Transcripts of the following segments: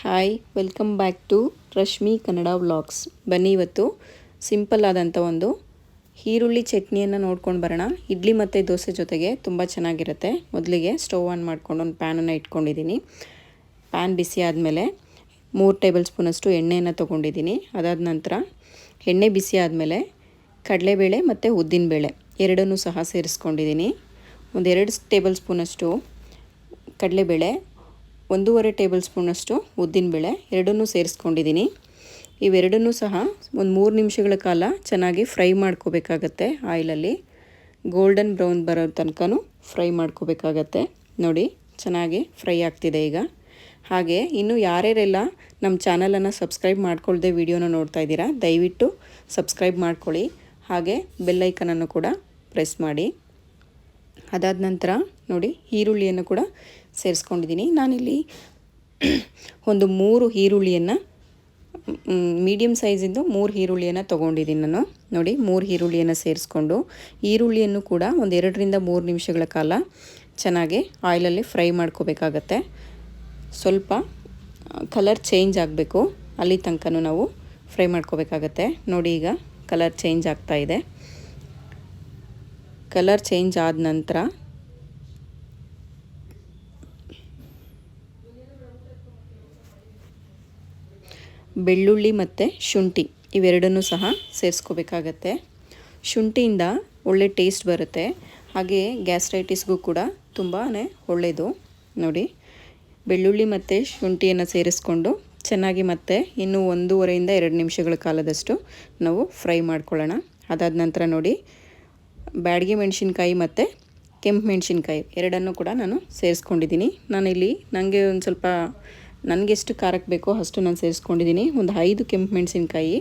Hi, welcome back to Rashmi Kannada vlogs. ಬನ್ನಿ ಇವತ್ತು simple ಆದಂಥ ಒಂದು ಈರುಳ್ಳಿ ಚಟ್ನಿಯನ್ನು ನೋಡ್ಕೊಂಡು ಬರೋಣ. ಇಡ್ಲಿ ಮತ್ತು ದೋಸೆ ಜೊತೆಗೆ ತುಂಬ ಚೆನ್ನಾಗಿರುತ್ತೆ. ಮೊದಲಿಗೆ ಸ್ಟವ್ ಆನ್ ಮಾಡ್ಕೊಂಡು ಒಂದು ಪ್ಯಾನನ್ನು ಇಟ್ಕೊಂಡಿದ್ದೀನಿ ಪ್ಯಾನ್ ಬಿಸಿ ಆದಮೇಲೆ ಮೂರು ಟೇಬಲ್ ಸ್ಪೂನಷ್ಟು ಎಣ್ಣೆಯನ್ನು ತೊಗೊಂಡಿದ್ದೀನಿ ಅದಾದ ನಂತರ ಎಣ್ಣೆ ಬಿಸಿ ಆದಮೇಲೆ ಕಡಲೆಬೇಳೆ ಮತ್ತು ಉದ್ದಿನಬೇಳೆ ಎರಡನ್ನೂ ಸಹ ಸೇರಿಸ್ಕೊಂಡಿದ್ದೀನಿ ಒಂದೆರಡು ಟೇಬಲ್ ಸ್ಪೂನಷ್ಟು ಕಡಲೆಬೇಳೆ ಒಂದೂವರೆ ಟೇಬಲ್ ಸ್ಪೂನಷ್ಟು ಉದ್ದಿನಬೇಳೆ ಎರಡನ್ನೂ ಸೇರಿಸ್ಕೊಂಡಿದ್ದೀನಿ. ಇವೆರಡನ್ನೂ ಸಹ ಒಂದು ಮೂರು ನಿಮಿಷಗಳ ಕಾಲ ಚೆನ್ನಾಗಿ ಫ್ರೈ ಮಾಡ್ಕೋಬೇಕಾಗತ್ತೆ ಆಯಿಲಲ್ಲಿ. ಗೋಲ್ಡನ್ ಬ್ರೌನ್ ಬರೋ ತನಕನೂ ಫ್ರೈ ಮಾಡ್ಕೋಬೇಕಾಗತ್ತೆ. ನೋಡಿ, ಚೆನ್ನಾಗಿ ಫ್ರೈ ಆಗ್ತಿದೆ ಈಗ. ಹಾಗೆ ಇನ್ನು ಯಾರ್ಯಾರೆಲ್ಲ ನಮ್ಮ ಚಾನಲನ್ನು ಸಬ್ಸ್ಕ್ರೈಬ್ ಮಾಡ್ಕೊಳ್ಳದೆ ವಿಡಿಯೋನ ನೋಡ್ತಾ ಇದ್ದೀರಾ, ದಯವಿಟ್ಟು ಸಬ್ಸ್ಕ್ರೈಬ್ ಮಾಡ್ಕೊಳ್ಳಿ. ಹಾಗೆ ಬೆಲ್ಲೈಕನನ್ನು ಕೂಡ ಪ್ರೆಸ್ ಮಾಡಿ. ಅದಾದ ನಂತರ ನೋಡಿ, ಈರುಳ್ಳಿಯನ್ನು ಕೂಡ ಸೇರಿಸ್ಕೊಂಡಿದ್ದೀನಿ. ನಾನಿಲ್ಲಿ ಒಂದು ಮೂರು ಈರುಳ್ಳಿಯನ್ನು ಮೀಡಿಯಮ್ ಸೈಜಿಂದು ಮೂರು ಈರುಳ್ಳಿಯನ್ನು ತೊಗೊಂಡಿದ್ದೀನಿ ನಾನು. ನೋಡಿ, ಮೂರು ಈರುಳ್ಳಿಯನ್ನು ಸೇರಿಸ್ಕೊಂಡು, ಈರುಳ್ಳಿಯನ್ನು ಕೂಡ ಒಂದು ಎರಡರಿಂದ ಮೂರು ನಿಮಿಷಗಳ ಕಾಲ ಚೆನ್ನಾಗಿ ಆಯಿಲಲ್ಲಿ ಫ್ರೈ ಮಾಡ್ಕೋಬೇಕಾಗತ್ತೆ. ಸ್ವಲ್ಪ ಕಲರ್ ಚೇಂಜ್ ಆಗಬೇಕು. ಅಲ್ಲಿ ತನಕನೂ ನಾವು ಫ್ರೈ ಮಾಡ್ಕೋಬೇಕಾಗತ್ತೆ. ನೋಡಿ, ಈಗ ಕಲರ್ ಚೇಂಜ್ ಆಗ್ತಾ ಇದೆ. ಕಲರ್ ಚೇಂಜ್ ಆದ ನಂತರ ಬೆಳ್ಳುಳ್ಳಿ ಮತ್ತು ಶುಂಠಿ ಇವೆರಡನ್ನೂ ಸಹ ಸೇರಿಸ್ಕೋಬೇಕಾಗತ್ತೆ. ಶುಂಠಿಯಿಂದ ಒಳ್ಳೆ ಟೇಸ್ಟ್ ಬರುತ್ತೆ. ಹಾಗೆ ಗ್ಯಾಸ್ಟ್ರೈಟಿಸ್ಗೂ ಕೂಡ ತುಂಬಾ ಒಳ್ಳೆಯದು. ನೋಡಿ, ಬೆಳ್ಳುಳ್ಳಿ ಮತ್ತು ಶುಂಠಿಯನ್ನು ಸೇರಿಸ್ಕೊಂಡು ಚೆನ್ನಾಗಿ ಮತ್ತೆ ಇನ್ನೂ ಒಂದೂವರೆಯಿಂದ ಎರಡು ನಿಮಿಷಗಳ ಕಾಲದಷ್ಟು ನಾವು ಫ್ರೈ ಮಾಡ್ಕೊಳ್ಳೋಣ. ಅದಾದ ನಂತರ ನೋಡಿ, ಬ್ಯಾಡಿಗೆ ಮೆಣಸಿನ್ಕಾಯಿ ಮತ್ತು ಕೆಂಪು ಮೆಣಸಿನ್ಕಾಯಿ ಎರಡನ್ನೂ ಕೂಡ ನಾನು ಸೇರಿಸ್ಕೊಂಡಿದ್ದೀನಿ. ನಾನಿಲ್ಲಿ ನನಗೆ ಒಂದು ಸ್ವಲ್ಪ ನನಗೆ ಎಷ್ಟು ಖಾರಕ್ಕೆ ಬೇಕೋ ಅಷ್ಟು ನಾನು ಸೇರಿಸ್ಕೊಂಡಿದ್ದೀನಿ. ಒಂದು ಐದು ಕೆಂಪು ಮೆಣಸಿನ್ಕಾಯಿ,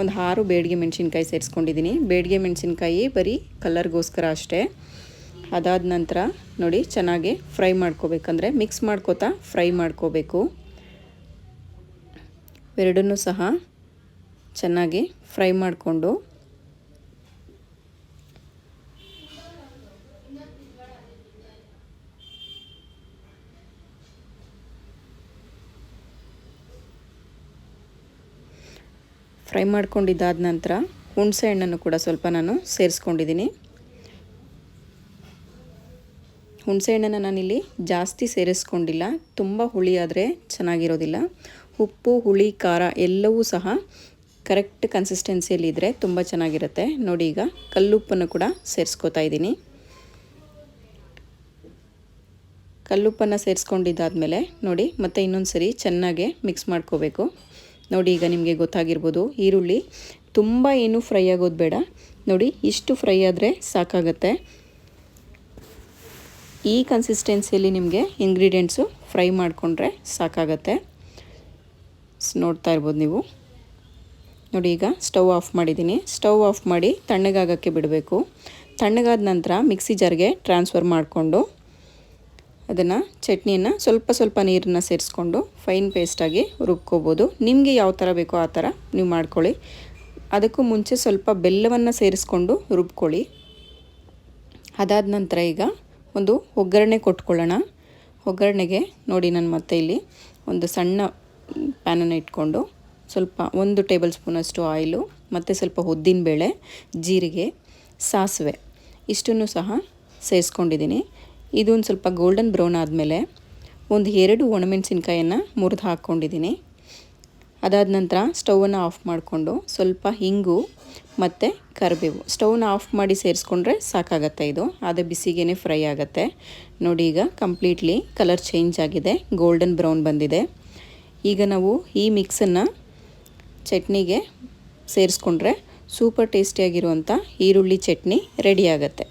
ಒಂದು ಆರು ಬೇಡಿಗೆ ಮೆಣಸಿನ್ಕಾಯಿ ಸೇರಿಸ್ಕೊಂಡಿದ್ದೀನಿ. ಬೇಡಿಗೆ ಮೆಣಸಿನ್ಕಾಯಿ ಬರೀ ಕಲರ್ಗೋಸ್ಕರ ಅಷ್ಟೇ. ಅದಾದ ನಂತರ ನೋಡಿ ಚೆನ್ನಾಗಿ ಫ್ರೈ ಮಾಡ್ಕೋಬೇಕಂದ್ರೆ ಮಿಕ್ಸ್ ಮಾಡ್ಕೋತಾ ಫ್ರೈ ಮಾಡ್ಕೋಬೇಕು. ಎರಡನ್ನೂ ಸಹ ಚೆನ್ನಾಗಿ ಫ್ರೈ ಮಾಡಿಕೊಂಡು ಫ್ರೈ ಮಾಡ್ಕೊಂಡಿದ್ದಾದ ನಂತರ ಹುಣಸೆ ಹಣ್ಣನ್ನು ಕೂಡ ಸ್ವಲ್ಪ ನಾನು ಸೇರಿಸ್ಕೊಂಡಿದ್ದೀನಿ. ಹುಣಸೆ ಹಣ್ಣನ್ನು ನಾನಿಲ್ಲಿ ಜಾಸ್ತಿ ಸೇರಿಸ್ಕೊಂಡಿಲ್ಲ. ತುಂಬ ಹುಳಿ ಆದರೆ ಚೆನ್ನಾಗಿರೋದಿಲ್ಲ. ಉಪ್ಪು, ಹುಳಿ, ಖಾರ ಎಲ್ಲವೂ ಸಹ ಕರೆಕ್ಟ್ ಕನ್ಸಿಸ್ಟೆನ್ಸಿಯಲ್ಲಿ ಇದ್ದರೆ ತುಂಬ ಚೆನ್ನಾಗಿರುತ್ತೆ. ನೋಡಿ ಈಗ ಕಲ್ಲುಪ್ಪನ್ನು ಕೂಡ ಸೇರಿಸ್ಕೋತಾ ಇದ್ದೀನಿ. ಕಲ್ಲುಪ್ಪನ್ನು ಸೇರಿಸ್ಕೊಂಡಿದ್ದಾದಮೇಲೆ ನೋಡಿ ಮತ್ತೆ ಇನ್ನೊಂದು ಸರಿ ಚೆನ್ನಾಗೆ ಮಿಕ್ಸ್ ಮಾಡ್ಕೋಬೇಕು. ನೋಡಿ ಈಗ ನಿಮಗೆ ಗೊತ್ತಾಗಿರ್ಬೋದು, ಈರುಳ್ಳಿ ತುಂಬ ಏನು ಫ್ರೈ ಆಗೋದು ಬೇಡ. ನೋಡಿ ಇಷ್ಟು ಫ್ರೈ ಆದರೆ ಸಾಕಾಗತ್ತೆ. ಈ ಕನ್ಸಿಸ್ಟೆನ್ಸಿಯಲ್ಲಿ ನಿಮಗೆ ಇಂಗ್ರೀಡಿಯೆಂಟ್ಸು ಫ್ರೈ ಮಾಡಿಕೊಂಡ್ರೆ ಸಾಕಾಗತ್ತೆ. ನೋಡ್ತಾ ಇರ್ಬೋದು ನೀವು. ನೋಡಿ ಈಗ ಸ್ಟವ್ ಆಫ್ ಮಾಡಿದ್ದೀನಿ. ಸ್ಟವ್ ಆಫ್ ಮಾಡಿ ತಣ್ಣಗಾಗೋಕ್ಕೆ ಬಿಡಬೇಕು. ತಣ್ಣಗಾದ ನಂತರ ಮಿಕ್ಸಿ ಜಾರ್ಗೆ ಟ್ರಾನ್ಸ್ಫರ್ ಮಾಡಿಕೊಂಡು ಅದನ್ನು ಚಟ್ನಿಯನ್ನು ಸ್ವಲ್ಪ ಸ್ವಲ್ಪ ನೀರನ್ನು ಸೇರಿಸ್ಕೊಂಡು ಫೈನ್ ಪೇಸ್ಟಾಗಿ ರುಬ್ಕೋಬೋದು. ನಿಮಗೆ ಯಾವ ಥರ ಬೇಕೋ ಆ ಥರ ನೀವು ಮಾಡ್ಕೊಳ್ಳಿ. ಅದಕ್ಕೂ ಮುಂಚೆ ಸ್ವಲ್ಪ ಬೆಲ್ಲವನ್ನು ಸೇರಿಸ್ಕೊಂಡು ರುಬ್ಕೊಳ್ಳಿ. ಅದಾದ ನಂತರ ಈಗ ಒಂದು ಒಗ್ಗರಣೆ ಕೊಟ್ಕೊಳ್ಳೋಣ. ಒಗ್ಗರಣೆಗೆ ನೋಡಿ ನಾನು ಮತ್ತೆ ಇಲ್ಲಿ ಒಂದು ಸಣ್ಣ ಪ್ಯಾನನ್ನು ಇಟ್ಕೊಂಡು ಸ್ವಲ್ಪ ಒಂದು ಟೇಬಲ್ ಸ್ಪೂನಷ್ಟು ಆಯಿಲು, ಮತ್ತು ಸ್ವಲ್ಪ ಉದ್ದಿನಬೇಳೆ, ಜೀರಿಗೆ, ಸಾಸಿವೆ, ಇಷ್ಟನ್ನು ಸಹ ಸೇರಿಸ್ಕೊಂಡಿದ್ದೀನಿ. ಇದು ಒಂದು ಸ್ವಲ್ಪ ಗೋಲ್ಡನ್ ಬ್ರೌನ್ ಆದಮೇಲೆ ಒಂದು ಎರಡು ಒಣಮೆಣಸಿನ್ಕಾಯನ್ನು ಮುರಿದು ಹಾಕ್ಕೊಂಡಿದ್ದೀನಿ ಅದಾದ ನಂತರ ಸ್ಟೌವನ್ನು ಆಫ್ ಮಾಡಿಕೊಂಡು ಸ್ವಲ್ಪ ಹಿಂಗು ಮತ್ತು ಕರಿಬೇವು. ಸ್ಟವ್ನ ಆಫ್ ಮಾಡಿ ಸೇರಿಸ್ಕೊಂಡ್ರೆ ಸಾಕಾಗತ್ತೆ ಇದು. ಅದು ಬಿಸಿಗೇನೆ ಫ್ರೈ ಆಗುತ್ತೆ. ನೋಡಿ ಈಗ ಕಂಪ್ಲೀಟ್ಲಿ ಕಲರ್ ಚೇಂಜ್ ಆಗಿದೆ. ಗೋಲ್ಡನ್ ಬ್ರೌನ್ ಬಂದಿದೆ. ಈಗ ನಾವು ಈ ಮಿಕ್ಸನ್ನು ಚಟ್ನಿಗೆ ಸೇರಿಸ್ಕೊಂಡ್ರೆ ಸೂಪರ್ ಟೇಸ್ಟಿಯಾಗಿರುವಂಥ ಈರುಳ್ಳಿ ಚಟ್ನಿ ರೆಡಿ ಆಗುತ್ತೆ.